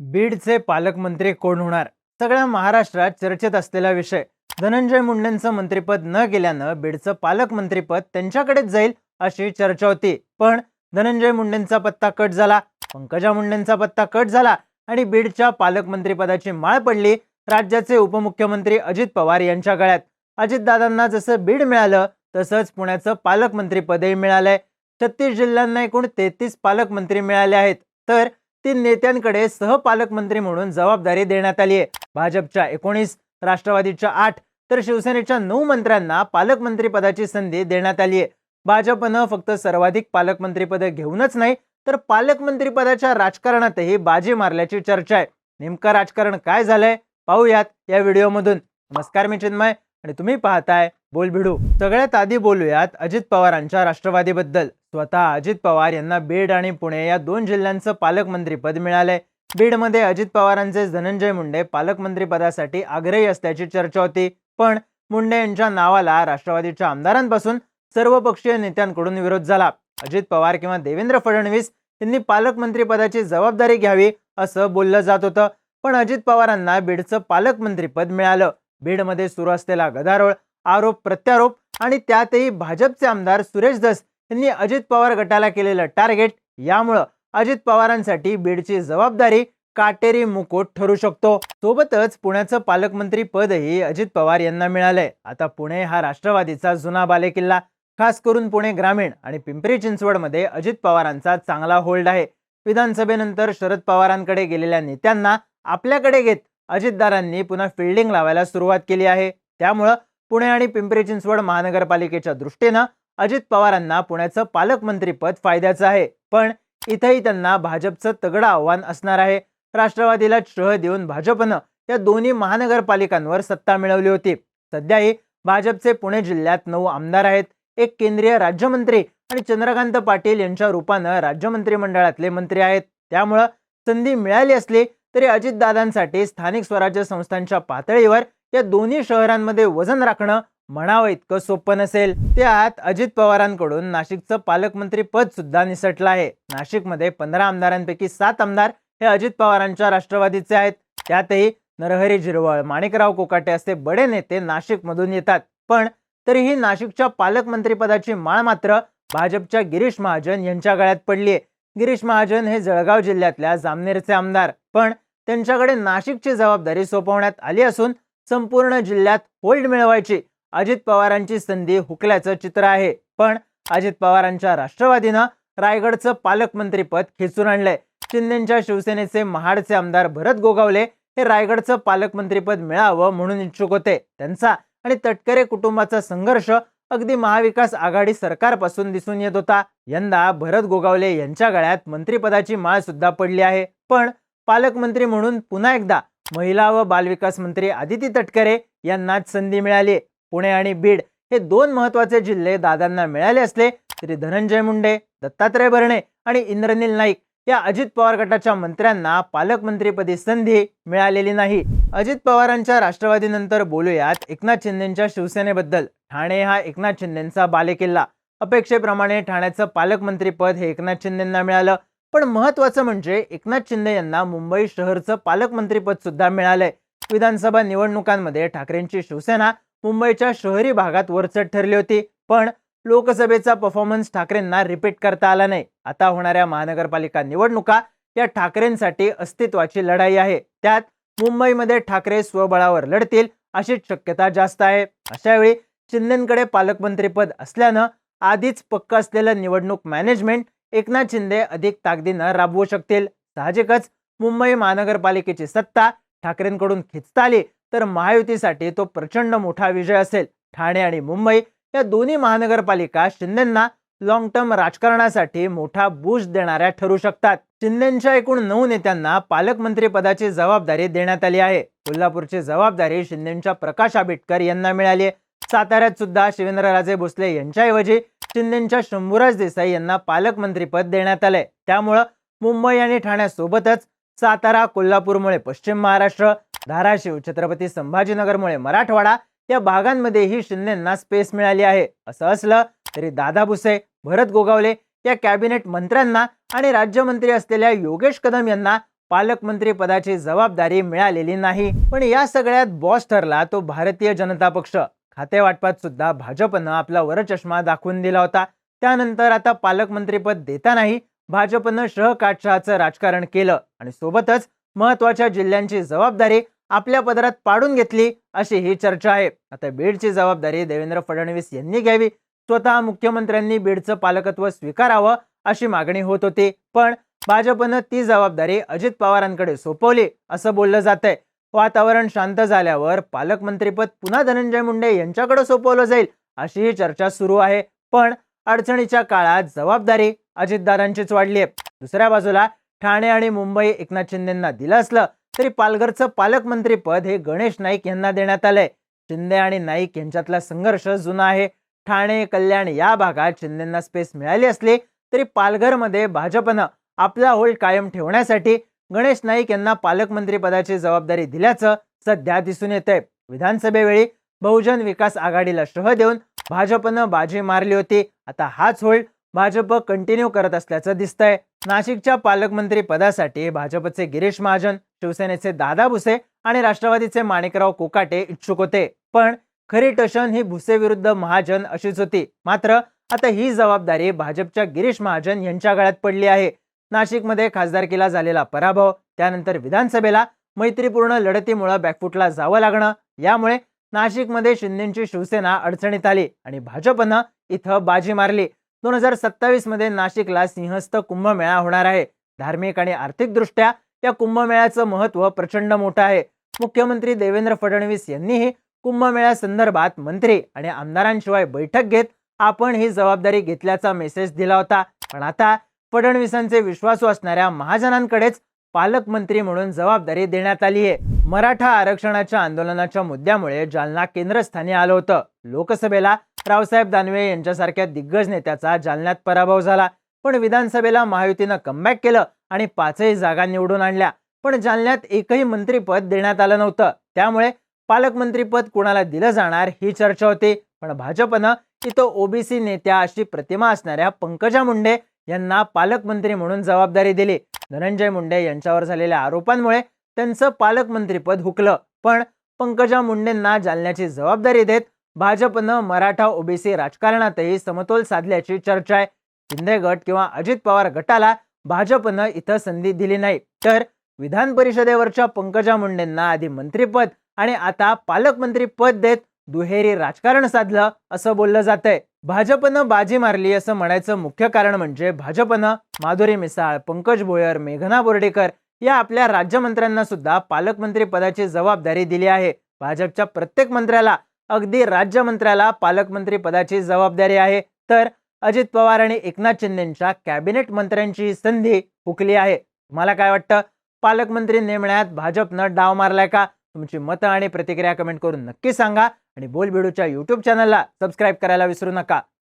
बीडचे पालकमंत्री कोण होणार? सगळ्या महाराष्ट्रात चर्चेत असलेला विषय. धनंजय मुंडेंचं मंत्रिपद न गेल्यानं बीडचं पालकमंत्रीपद त्यांच्याकडेच जाईल अशी चर्चा होती. पण धनंजय मुंडेंचा पत्ता कट झाला पंकजा मुंडेंचा पत्ता कट झाला आणि बीडच्या पालकमंत्रीपदाची माळ पडली राज्याचे उपमुख्यमंत्री अजित पवार यांच्या गळ्यात. अजितदादांना जसं बीड मिळालं तसंच पुण्याचं पालकमंत्रीपदही मिळालंय. छत्तीस जिल्ह्यांना एकूण तेहतीस पालकमंत्री मिळाले आहेत. तर तीन नेत्यांकडे सहपालकमंत्री म्हणून जबाबदारी देण्यात आली आहे. भाजपच्या एकोणीस राष्ट्रवादीच्या आठ तर शिवसेनेच्या नऊ मंत्र्यांना पालकमंत्री पदाची संधी देण्यात आली आहे. भाजपनं फक्त सर्वाधिक पालकमंत्री पद घेऊनच नाही तर पालकमंत्री पदाच्या राजकारणातही बाजी मारल्याची चर्चा आहे. नेमकं राजकारण काय झालंय? पाहूयात या व्हिडिओमधून. नमस्कार मी चिन्मय. आणि तुम्ही पाहताय बोल भिडू सगळ्यात आधी बोलूयात अजित पवारांच्या राष्ट्रवादीबद्दल. स्वतः अजित पवार यांना बीड आणि पुणे या दोन जिल्ह्यांचं पालकमंत्रीपद मिळालंय. बीडमध्ये अजित पवारांचे धनंजय मुंडे पालकमंत्रीपदासाठी आग्रही असल्याची चर्चा होती. पण मुंडे यांच्या नावाला राष्ट्रवादीच्या आमदारांपासून सर्वपक्षीय नेत्यांकडून विरोध झाला. अजित पवार किंवा देवेंद्र फडणवीस यांनी पालकमंत्रीपदाची जबाबदारी घ्यावी असं बोललं जात होतं. पण अजित पवारांना बीडचं पालकमंत्रीपद मिळालं. बीडमध्ये सुरू असलेला गदारोळ आरोप प्रत्यारोप आणि त्यातही भाजपचे आमदार सुरेश धस यांनी अजित पवार गटाला केलेलं टार्गेट यामुळं अजित पवारांसाठी बीडची जबाबदारी काटेरी मुकुट ठरू शकतो. सोबतच पुण्याचं पालकमंत्री पदही अजित पवार यांना मिळालंय. आता पुणे हा राष्ट्रवादीचा जुना बालेकिल्ला. खास करून पुणे ग्रामीण आणि पिंपरी चिंचवडमध्ये अजित पवारांचा चांगला होल्ड आहे. विधानसभेनंतर शरद पवारांकडे गेलेल्या नेत्यांना आपल्याकडे घेत अजितदारांनी पुन्हा फिल्डिंग लावायला सुरुवात केली आहे. त्यामुळं पुणे आणि पिंपरी चिंचवड महानगरपालिकेच्या दृष्टीनं अजित पवारांना पुण्याचं पालकमंत्रीपद फायद्याचं आहे. पण इथंही त्यांना भाजपचं तगडं आव्हान असणार आहे. राष्ट्रवादीला शह देऊन भाजपनं या दोन्ही महानगरपालिकांवर सत्ता मिळवली होती. सध्याही भाजपचे पुणे जिल्ह्यात नऊ आमदार आहेत. एक केंद्रीय राज्यमंत्री आणि चंद्रकांत पाटील यांच्या रूपानं राज्यमंत्रीमंडळातले मंत्री आहेत. त्यामुळं संधी मिळाली असली तरी अजितदादांसाठी स्थानिक स्वराज्य संस्थांच्या पातळीवर या दोन्ही शहरांमध्ये वजन राखणं म्हणावं इतकं सोपं नसेल. त्यात अजित पवारांकडून नाशिकचं पालकमंत्री पद सुद्धा निसटलं आहे. नाशिकमध्ये पंधरा आमदारांपैकी सात आमदार हे अजित पवारांच्या राष्ट्रवादीचे आहेत. त्यातही नरहरी झिरवळ माणिकराव कोकाटे असे बडे नेते नाशिकमधून येतात. पण तरीही नाशिकच्या पालकमंत्रीपदाची माळ मात्र भाजपच्या गिरीश महाजन यांच्या गळ्यात पडलीये. गिरीश महाजन हे जळगाव जिल्ह्यातल्या जामनेरचे आमदार. पण त्यांच्याकडे नाशिकची जबाबदारी सोपवण्यात आली असून संपूर्ण जिल्ह्यात होल्ड मिळवायची अजित पवारांची संधी हुकल्याचं चित्र आहे. पण अजित पवारांच्या राष्ट्रवादीनं रायगडचं पालकमंत्रीपद खेचून आणलंय. शिंदेच्या शिवसेनेचे महाडचे आमदार भरत गोगावले हे रायगडचं पालकमंत्रीपद मिळावं म्हणून इच्छुक होते. त्यांचा आणि तटकरे कुटुंबाचा संघर्ष अगदी महाविकास आघाडी सरकारपासून दिसून येत होता. यंदा भरत गोगावले यांच्या गळ्यात मंत्रिपदाची माळ सुद्धा पडली आहे. पण पालकमंत्री म्हणून पुन्हा एकदा महिला व बालविकास मंत्री आदिती तटकरे यांनाच संधी मिळाली. पुणे आणि बीड हे दोन महत्त्वाचे जिल्हे दादांना मिळाले असले तरी धनंजय मुंडे दत्तात्रय भरणे आणि इंद्रनील नाईक या अजित पवार गटाच्या मंत्र्यांना पालकमंत्रीपदी संधी मिळालेली नाही. अजित पवारांच्या राष्ट्रवादीनंतर बोलूयात एकनाथ शिंदेच्या शिवसेनेबद्दल. ठाणे हा एकनाथ शिंदेचा बालेकिल्ला. अपेक्षेप्रमाणे ठाण्याचं पालकमंत्रीपद हे एकनाथ शिंदेना मिळालं. पण महत्वाचं म्हणजे एकनाथ शिंदे यांना मुंबई शहरचं पालकमंत्रीपद सुद्धा मिळालंय. विधानसभा निवडणुकांमध्ये ठाकरेंची शिवसेना मुंबईच्या शहरी भागात वरचढ ठरली होती. पण लोकसभेचा परफॉर्मन्स ठाकरेंना रिपीट करता आला नाही. आता होणाऱ्या महानगरपालिका निवडणुका या ठाकरेंसाठी अस्तित्वाची लढाई आहे. त्यात मुंबईमध्ये ठाकरे स्वबळावर लढतील अशीच शक्यता जास्त आहे. अशावेळी शिंदेकडे पालकमंत्रीपद असल्यानं आधीच पक्क असलेलं निवडणूक मॅनेजमेंट एकनाथ शिंदे अधिक ताकदीनं राबवू शकतील. साहजिकच मुंबई महानगरपालिकेची सत्ता ठाकरेंकडून खिचता आली तर महायुतीसाठी तो प्रचंड मोठा विजय असेल. ठाणे आणि मुंबई या दोन्ही महानगरपालिका शिंदेंना लॉंग टर्म राजकारणासाठी मोठा बूस्ट देणाऱ्या ठरू शकतात. शिंदेच्या एकूण नऊ नेत्यांना पालकमंत्री पदाची जबाबदारी देण्यात आली आहे. कोल्हापूरची जबाबदारी शिंदेच्या प्रकाश आंबेडकर यांना मिळाली आहे. साताऱ्यात सुद्धा शिवेंद्रराजे भोसले यांच्याऐवजी शिंदेच्या शंभूराज देसाई यांना पालकमंत्रीपद देण्यात आलंय. त्यामुळं मुंबई आणि ठाण्यासोबतच सातारा कोल्हापूरमुळे पश्चिम महाराष्ट्र धाराशिव छत्रपती संभाजीनगरमुळे मराठवाडा या भागांमध्येही शिंदेना स्पेस मिळाली आहे. असं असलं तरी दादा भुसे भरत गोगावले या कॅबिनेट मंत्र्यांना आणि राज्यमंत्री असलेल्या योगेश कदम यांना पालकमंत्री पदाची जबाबदारी मिळालेली नाही. पण या सगळ्यात बॉस ठरला तो भारतीय जनता पक्ष. खाते वाटपात सुद्धा भाजपनं आपला वरचष्मा दाखवून दिला होता. त्यानंतर आता पालकमंत्रीपद देतानाही भाजपनं शहकाटशहाचं राजकारण केलं आणि सोबतच महत्त्वाच्या जिल्ह्यांची जबाबदारी आपल्या पदरात पाडून घेतली अशी ही चर्चा आहे. आता बीडची जबाबदारी देवेंद्र फडणवीस यांनी घ्यावी स्वतः मुख्यमंत्र्यांनी बीडचं पालकत्व स्वीकारावं अशी मागणी होत होती. पण भाजपनं ती जबाबदारी अजित पवारांकडे सोपवली असं बोललं जातंय. वातावरण शांत झाल्यावर पालकमंत्रीपद पुन्हा धनंजय मुंडे यांच्याकडे सोपवलं जाईल अशीही चर्चा सुरू आहे. पण अडचणीच्या काळात जबाबदारी अजितदादांचीच वाढली आहे. दुसऱ्या बाजूला ठाणे आणि मुंबई एकनाथ शिंदेंना दिलं असलं तरी पालघरचं पालकमंत्रीपद हे गणेश नाईक यांना देण्यात आलंय. शिंदे आणि नाईक यांच्यातला संघर्ष जुना आहे. ठाणे कल्याण या भागात शिंदेंना स्पेस मिळाली असली तरी पालघरमध्ये भाजपनं आपला होल कायम ठेवण्यासाठी गणेश नाईक यांना पालकमंत्री पदाची जबाबदारी दिल्याचं सध्या दिसून येतंय. विधानसभेवेळी बहुजन विकास आघाडीला शह देऊन भाजपनं बाजी मारली होती. आता हाच होल्ड भाजप कंटिन्यू करत असल्याचं दिसतंय. नाशिकच्या पालकमंत्री पदासाठी भाजपचे गिरीश महाजन शिवसेनेचे दादा भुसे आणि राष्ट्रवादीचे माणिकराव कोकाटे इच्छुक होते. पण खरी टशन ही भुसे विरुद्ध महाजन अशीच होती. मात्र आता ही जबाबदारी भाजपच्या गिरीश महाजन यांच्या गळ्यात पडली आहे. नाशिकमध्ये खासदारकीला झालेला पराभव त्यानंतर विधानसभेला मैत्रीपूर्ण लढतीमुळे बॅकफुटला जावं लागणं यामुळे नाशिकमध्ये शिंदेची शिवसेना अडचणीत आली आणि भाजपनं इथं बाजी मारली. दोन हजार सत्तावीसमध्ये नाशिकला सिंहस्थ कुंभमेळा होणार आहे. धार्मिक आणि आर्थिकदृष्ट्या या कुंभमेळ्याचं महत्त्व प्रचंड मोठं आहे. मुख्यमंत्री देवेंद्र फडणवीस यांनीही कुंभमेळ्यासंदर्भात मंत्री आणि आमदारांशिवाय बैठक घेत आपण ही जबाबदारी घेतल्याचा मेसेज दिला होता. पण आता फडणवीसांचे विश्वासू असणाऱ्या महाजनांकडेच पालकमंत्री म्हणून जबाबदारी देण्यात आली आहे. मराठा आरक्षणाच्या आंदोलनाच्या मुद्द्यामुळे जालना केंद्रस्थानी आलं होतं. लोकसभेला रावसाहेब दानवे यांच्यासारख्या दिग्गज नेत्याचा जालन्यात पराभव झाला. पण विधानसभेला महायुतीनं कमबॅक केलं आणि पाचही जागा निवडून आणल्या. पण जालन्यात एकही मंत्रीपद देण्यात आलं नव्हतं. त्यामुळे पालकमंत्रीपद कुणाला दिलं जाणार ही चर्चा होती. पण भाजपनं तिथं ओबीसी नेत्या अशी प्रतिमा असणाऱ्या पंकजा मुंडे यांना पालकमंत्री म्हणून जबाबदारी दिली. धनंजय मुंडे यांच्यावर झालेल्या आरोपांमुळे त्यांचं पालकमंत्रीपद हुकलं. पण पंकजा मुंडेंना जालण्याची जबाबदारी देत भाजपनं मराठा ओबीसी राजकारणातही समतोल साधल्याची चर्चा आहे. शिंदे गट किंवा अजित पवार गटाला भाजपनं इथं संधी दिली नाही. तर विधान परिषदेवरच्या पंकजा मुंडेंना आधी मंत्रीपद आणि आता पालकमंत्री पद देत दुहेरी राजकारण साधलं असं बोललं जातंय. भाजपनं बाजी मारली असं म्हणायचं मुख्य कारण म्हणजे भाजपनं माधुरी मिसाळ पंकज भोयर मेघना बोर्डेकर या आपल्या राज्यमंत्र्यांना सुद्धा पालकमंत्री पदाची जबाबदारी दिली आहे. भाजपच्या प्रत्येक मंत्र्याला अगदी राज्यमंत्र्याला पालकमंत्री पदाची जबाबदारी आहे. तर अजित पवार आणि एकनाथ शिंदेच्या कॅबिनेट मंत्र्यांची संधी हुकली आहे. तुम्हाला काय वाटतं? पालकमंत्री नेमण्यात भाजपनं डाव मारलाय का? तुमची मतं आणि प्रतिक्रिया कमेंट करून नक्की सांगा. आणि बोलबिडूच्या यूट्यूब चॅनलला सबस्क्राईब करायला विसरू नका.